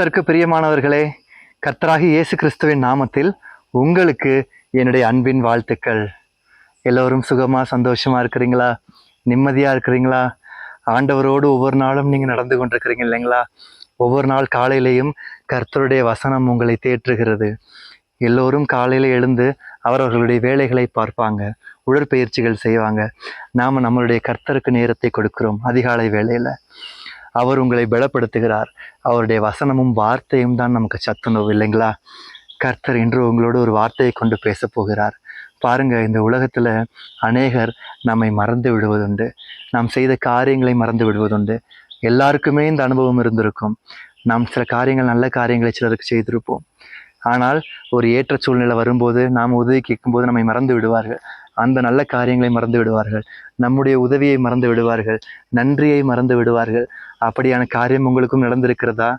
கர்த்தருக்கு பிரியமானவர்களே கர்த்தராகி இயேசு கிறிஸ்துவின் நாமத்தில் உங்களுக்கு என்னுடைய அன்பின் வாழ்த்துக்கள். எல்லோரும் சுகமாக சந்தோஷமாக இருக்கிறீங்களா? நிம்மதியாக இருக்கிறீங்களா? ஆண்டவரோடு ஒவ்வொரு நாளும் நீங்கள் நடந்து கொண்டிருக்கிறீங்க இல்லைங்களா? ஒவ்வொரு நாள் காலையிலையும் கர்த்தருடைய வசனம் உங்களை தேற்றுகிறது. எல்லோரும் காலையில் எழுந்து அவரவர்களுடைய வேலைகளை பார்ப்பாங்க உடற்பயிற்சிகள் செய்வாங்க. நாம் நம்மளுடைய கர்த்தருக்கு நேரத்தை கொடுக்கிறோம் அதிகாலை வேலையில் அவர் உங்களை பலப்படுத்துகிறார். அவருடைய வசனமும் வார்த்தையும் தான் நமக்கு சத்துணவு இல்லைங்களா? கர்த்தர் இன்று உங்களோடு ஒரு வார்த்தையை கொண்டு பேசப்போகிறார் பாருங்க இந்த உலகத்தில் அநேகர் நம்மை மறந்து விடுவதுண்டு. நாம் செய்த காரியங்களை மறந்து விடுவதுண்டு. எல்லாருக்குமே இந்த அனுபவம் இருந்திருக்கும். நாம் சில காரியங்கள் நல்ல காரியங்களை சிலருக்கு செய்திருப்போம். ஆனால் ஒரு ஏற்ற சூழ்நிலை வரும்போது நாம் உதவி கேட்கும்போது நம்மை மறந்து விடுவார்கள். அந்த நல்ல காரியங்களை மறந்து விடுவார்கள். நம்முடைய உதவியை மறந்து விடுவார்கள். நன்றியை மறந்து விடுவார்கள். அப்படியான காரியம் உங்களுக்கும் நடந்திருக்கிறதா?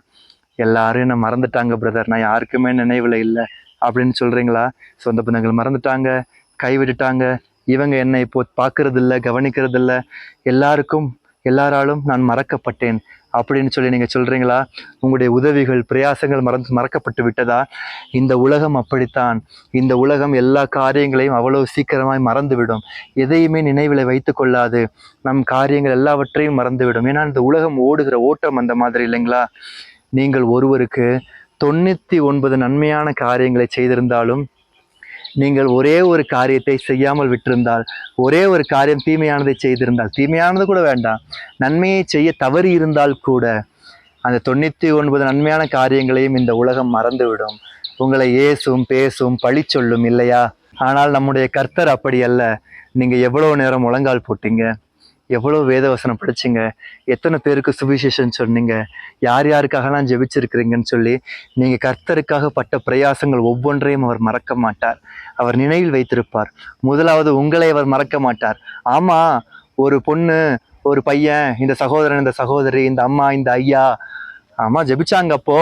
எல்லாரும் என்ன மறந்துட்டாங்க பிரதர் நான் யாருக்குமே நினைவில் இல்லை. அப்படின்னு சொல்கிறீங்களா சொந்த பந்தங்கள் மறந்துட்டாங்க கைவிட்டுட்டாங்க. இவங்க என்னை இப்போ பார்க்கறதில்ல கவனிக்கிறதில்ல. எல்லாருக்கும் எல்லாராலும் நான் மறக்கப்பட்டேன். அப்படின்னு சொல்லி நீங்கள் சொல்கிறீங்களா உங்களுடைய உதவிகள் பிரயாசங்கள் மறந்து மறக்கப்பட்டு விட்டதா? இந்த உலகம் அப்படித்தான். இந்த உலகம் எல்லா காரியங்களையும் அவ்வளோ சீக்கிரமாய் மறந்துவிடும். எதையுமே நினைவில் வைத்து கொள்ளாது. நம் காரியங்கள் எல்லாவற்றையும் மறந்துவிடும். ஏன்னா இந்த உலகம் ஓடுகிற ஓட்டம் அந்த மாதிரி இல்லைங்களா? நீங்கள் ஒருவருக்கு தொண்ணூற்றி ஒன்பது நன்மையான காரியங்களை செய்திருந்தாலும் நீங்கள் ஒரே ஒரு காரியத்தை செய்யாமல் விட்டிருந்தால் ஒரே ஒரு காரியம் தீமையானதை செய்திருந்தால் தீமையானது கூட வேண்டாம் நன்மையை செய்ய தவறி இருந்தால் கூட அந்த தொண்ணூற்றி ஒன்பது நன்மையான காரியங்களையும் இந்த உலகம் மறந்துவிடும். உங்களை ஏசும் பேசும் பழி சொல்லும் இல்லையா? ஆனால் நம்முடைய கர்த்தர் அப்படி அல்ல. நீங்கள் எவ்வளோ நேரம் முழங்கால் போட்டீங்க? எவ்வளோ வேதவசனம் படிச்சிங்க? எத்தனை பேருக்கு சுவிசேஷன் சொன்னீங்க? யார் யாருக்காகலாம் ஜெபிச்சிருக்கிறீங்கன்னு சொல்லி நீங்கள் கர்த்தருக்காக பட்ட பிரயாசங்கள் ஒவ்வொன்றையும் அவர் மறக்க மாட்டார். அவர் நினைவில் வைத்திருப்பார். முதலாவது உங்களை அவர் மறக்க மாட்டார். ஆமாம் ஒரு பொண்ணு ஒரு பையன் இந்த சகோதரன் இந்த சகோதரி இந்த அம்மா இந்த ஐயா ஆமாம் ஜெபிச்சாங்க அப்போ.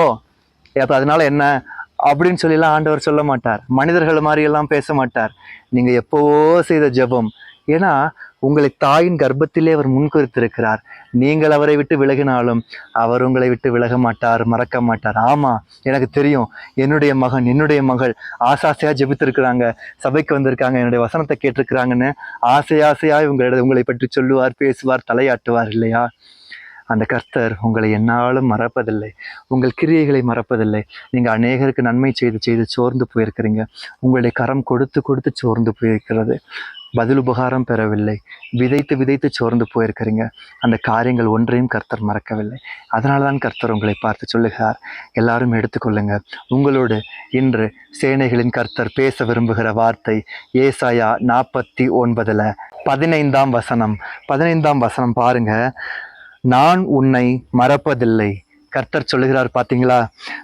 அப்போ அதனால என்ன? அப்படின்னு சொல்லிலாம் ஆண்டவர் சொல்ல மாட்டார். மனிதர்கள் மாதிரி எல்லாம் பேச மாட்டார். நீங்கள் எப்போவோ செய்த ஜெபம் ஏன்னா உங்களை தாயின் கர்ப்பத்திலே அவர் முன்குறித்திருக்கிறார் நீங்கள் அவரை விட்டு விலகினாலும் அவர் உங்களை விட்டு விலக மாட்டார் மறக்க மாட்டார். ஆமாம் எனக்கு தெரியும். என்னுடைய மகன் என்னுடைய மகள் ஆசாசையாக ஜெபித்திருக்கிறாங்க சபைக்கு வந்திருக்காங்க என்னுடைய வசனத்தை கேட்டிருக்கிறாங்கன்னு ஆசை ஆசையாக உங்களிடம் உங்களை பற்றி சொல்லுவார் பேசுவார் தலையாட்டுவார் இல்லையா? அந்த கர்த்தர் உங்களை என்னாலும் மறப்பதில்லை. உங்கள் கிரியைகளை மறப்பதில்லை. நீங்கள் அநேகருக்கு நன்மை செய்து செய்து சோர்ந்து போயிருக்கிறீங்க. உங்களுடைய கரம் கொடுத்து கொடுத்து சோர்ந்து போயிருக்கிறது. பதில் உபகாரம் பெறவில்லை. விதைத்து விதைத்து சோர்ந்து போயிருக்கிறீங்க. அந்த காரியங்கள் ஒன்றையும் கர்த்தர் மறக்கவில்லை. அதனால தான் கர்த்தர் உங்களை பார்த்து சொல்லுகிறார். எல்லாரும் எடுத்துக்கொள்ளுங்க உங்களோடு இன்று சேனைகளின் கர்த்தர் பேச விரும்புகிற வார்த்தை ஏசாயா நாற்பத்தி ஒன்பதில் பதினைந்தாம் வசனம். பதினைந்தாம் வசனம் பாருங்க. நான் உன்னை மறப்பதில்லை. கர்த்தர் சொல்லுகிறார் பார்த்தீங்களா?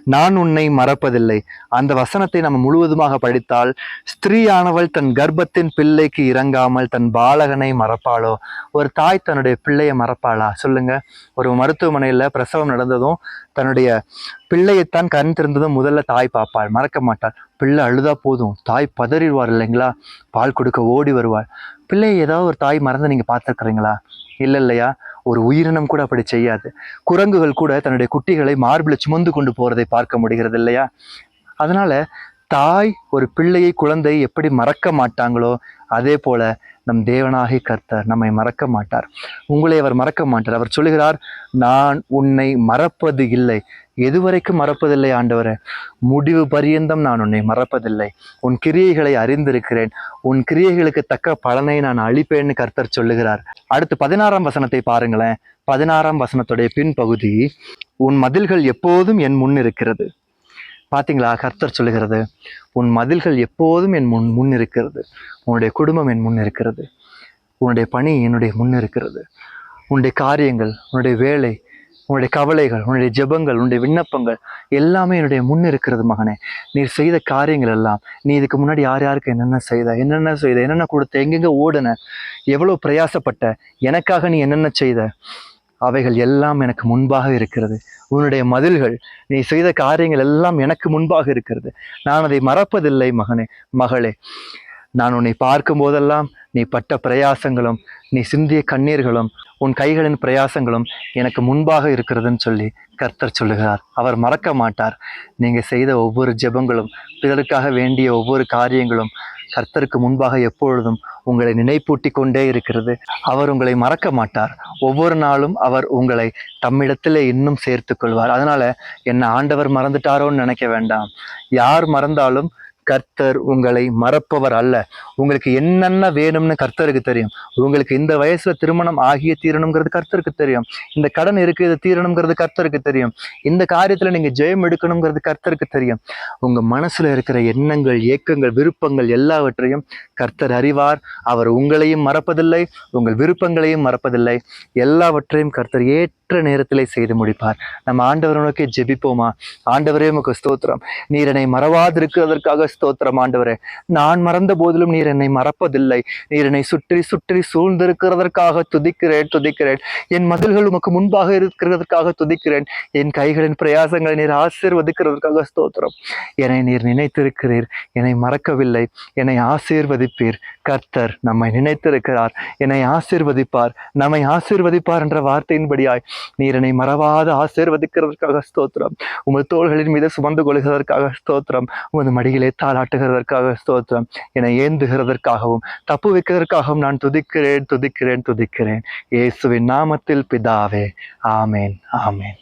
நான் உன்னை மறப்பதில்லை. அந்த வசனத்தை நம்ம முழுவதுமாக படித்தால் ஸ்திரீயானவள் தன் கர்ப்பத்தின் பிள்ளைக்கு இறங்காமல் தன் பாலகனை மறப்பாளோ? ஒரு தாய் தன்னுடைய பிள்ளையை மறப்பாளா? சொல்லுங்க. ஒரு மருத்துவமனையில் பிரசவம் நடந்ததும் தன்னுடைய பிள்ளையைத்தான் கண் திறந்ததும் முதல்ல தாய் பார்ப்பாள். மறக்க மாட்டாள். பிள்ளை அழுதா போதும். தாய் பதறிடுவார் இல்லைங்களா? பால் கொடுக்க ஓடி வருவாள். பிள்ளையை ஏதாவது ஒரு தாய் மறந்து நீங்கள் பார்த்துருக்குறீங்களா? இல்லை இல்லையா? ஒரு உயிரினம் கூட அப்படி செய்யாது. குரங்குகள் கூட தன்னுடைய குட்டிகளை மார்பில் சுமந்து கொண்டு போறதை பார்க்க முடிகிறது இல்லையா? அதனால தாய் ஒரு பிள்ளையை குழந்தை எப்படி மறக்க மாட்டாங்களோ அதே போல நம் தேவனாகி கர்த்தர் நம்மை மறக்க மாட்டார். உங்களை அவர் மறக்க மாட்டார். அவர் சொல்லுகிறார் நான் உன்னை மறப்பது இல்லை. எதுவரைக்கும் மறப்பதில்லை ஆண்டவரே. முடிவு பரியந்தம் நான் உன்னை மறப்பதில்லை. உன் கிரியைகளை அறிந்திருக்கிறேன். உன் கிரியைகளுக்கு தக்க பலனை நான் அளிப்பேன்னு கர்த்தர் சொல்லுகிறார். அடுத்து பதினாறாம் வசனத்தை பாருங்களேன். பதினாறாம் வசனத்துடைய பின்பகுதி உன் மதில்கள் எப்போதும் என் முன் இருக்கிறது. பாத்தீங்களா? கர்த்தர் சொல்லுகிறது உன் மதில்கள் எப்போதும் என் முன் முன் இருக்கிறது. உன்னுடைய குடும்பம் என் முன் இருக்கிறது. உன்னுடைய பணி என்னுடைய முன் இருக்கிறது. உன்னுடைய காரியங்கள் உன்னுடைய வேலை உன்னுடைய கவலைகள் உன்னுடைய ஜெபங்கள் உன்னுடைய விண்ணப்பங்கள் எல்லாமே என்னுடைய முன் இருக்கிறது மகனே. நீ செய்த காரியங்கள் எல்லாம் நீ இதுக்கு முன்னாடி யார் யாருக்கு என்னென்ன செய்த என்னென்ன செய்த என்னென்ன கொடுத்த எங்கெங்கே ஓடின எவ்வளோ பிரயாசப்பட்ட எனக்காக நீ என்னென்ன செய்த அவைகள் எல்லாம் எனக்கு முன்பாக இருக்கிறது. உன்னுடைய மதில்கள் நீ செய்த காரியங்கள் எல்லாம் எனக்கு முன்பாக இருக்கிறது. நான் அதை மறப்பதில்லை மகனே மகளே. நான் உன்னை பார்க்கும் போதெல்லாம் நீ பட்ட பிரயாசங்களும் நீ சிந்திய கண்ணீர்களும் உன் கைகளின் பிரயாசங்களும் எனக்கு முன்பாக இருக்கிறதுன்னு சொல்லி கர்த்தர் சொல்லுகிறார். அவர் மறக்க மாட்டார். நீங்கள் செய்த ஒவ்வொரு ஜெபங்களும் பிறருக்காக வேண்டிய ஒவ்வொரு காரியங்களும் கர்த்தருக்கு முன்பாக எப்பொழுதும் உங்களை நினைப்பூட்டி கொண்டே இருக்கிறது. அவர் உங்களை மறக்க மாட்டார். ஒவ்வொரு நாளும் அவர் உங்களை தம்மிடத்திலே இன்னும் சேர்த்து கொள்வார். அதனால் என்ன ஆண்டவர் மறந்துட்டாரோன்னு நினைக்க வேண்டாம். யார் மறந்தாலும் கர்த்தர் உங்களை மறப்பவர் அல்ல. உங்களுக்கு என்னென்ன வேணும்னு கர்த்தருக்கு தெரியும். உங்களுக்கு இந்த வயசுல திருமணம் ஆகிய தீரணுங்கிறது கர்த்தருக்கு தெரியும். இந்த கடன் இருக்கு இது தீரணுங்கிறது கர்த்தருக்கு தெரியும். இந்த காரியத்துல நீங்க ஜெயம் எடுக்கணுங்கிறது கர்த்தருக்கு தெரியும். உங்க மனசுல இருக்கிற எண்ணங்கள் ஏக்கங்கள் விருப்பங்கள் எல்லாவற்றையும் கர்த்தர் அறிவார். அவர் உங்களையும் மறப்பதில்லை உங்கள் விருப்பங்களையும் மறப்பதில்லை. எல்லாவற்றையும் கர்த்தர் ஏற்ற நேரத்திலே செய்து முடிப்பார். நம்ம ஆண்டவரை நோக்கி ஜெபிப்போமா? ஆண்டவரே உமக்கு ஸ்தோத்திரம். நீர் என்னை மறவாதிருக்கிறதற்காக ஸ்தோத்திரம் ஆண்டவரே. நான் மறந்த போதிலும் நீர் என்னை மறப்பதில்லை. நீர் என்னை சுற்றி சுற்றி சூழ்ந்திருக்கிறதற்காக துதிக்கிறேன் துதிக்கிறேன். என் மதில்கள் உமக்கு முன்பாக இருக்கிறதற்காக துதிக்கிறேன். என் கைகளின் பிரயாசங்களை நீர் ஆசீர்வதிக்கிறதற்காக ஸ்தோத்திரம். என்னை நீர் நினைத்திருக்கிறீர். என்னை மறக்கவில்லை. என்னை ஆசீர்வதிப்பீர். கர்த்தர் நம்மை நினைத்திருக்கிறார். என்னை ஆசீர்வதிப்பார். நம்மை ஆசீர்வதிப்பார் என்ற வார்த்தையின்படியாய் நீர் என்னை மறவாத ஆசீர்வதிக்கிறதற்காக ஸ்தோத்திரம். உமது தோள்களின் மீது சுமந்து கொள்கிறதற்காக ஸ்தோத்திரம். உமது மடியிலே தாளாட்டுகிறதற்காக ஸ்தோத்திரம். என ஏந்துகிறதற்காகவும் தப்பு வைக்கிறதற்காகவும் நான் துதிக்கிறேன் துதிக்கிறேன் துதிக்கிறேன். இயேசுவின் நாமத்தில் பிதாவே. ஆமேன் ஆமேன்.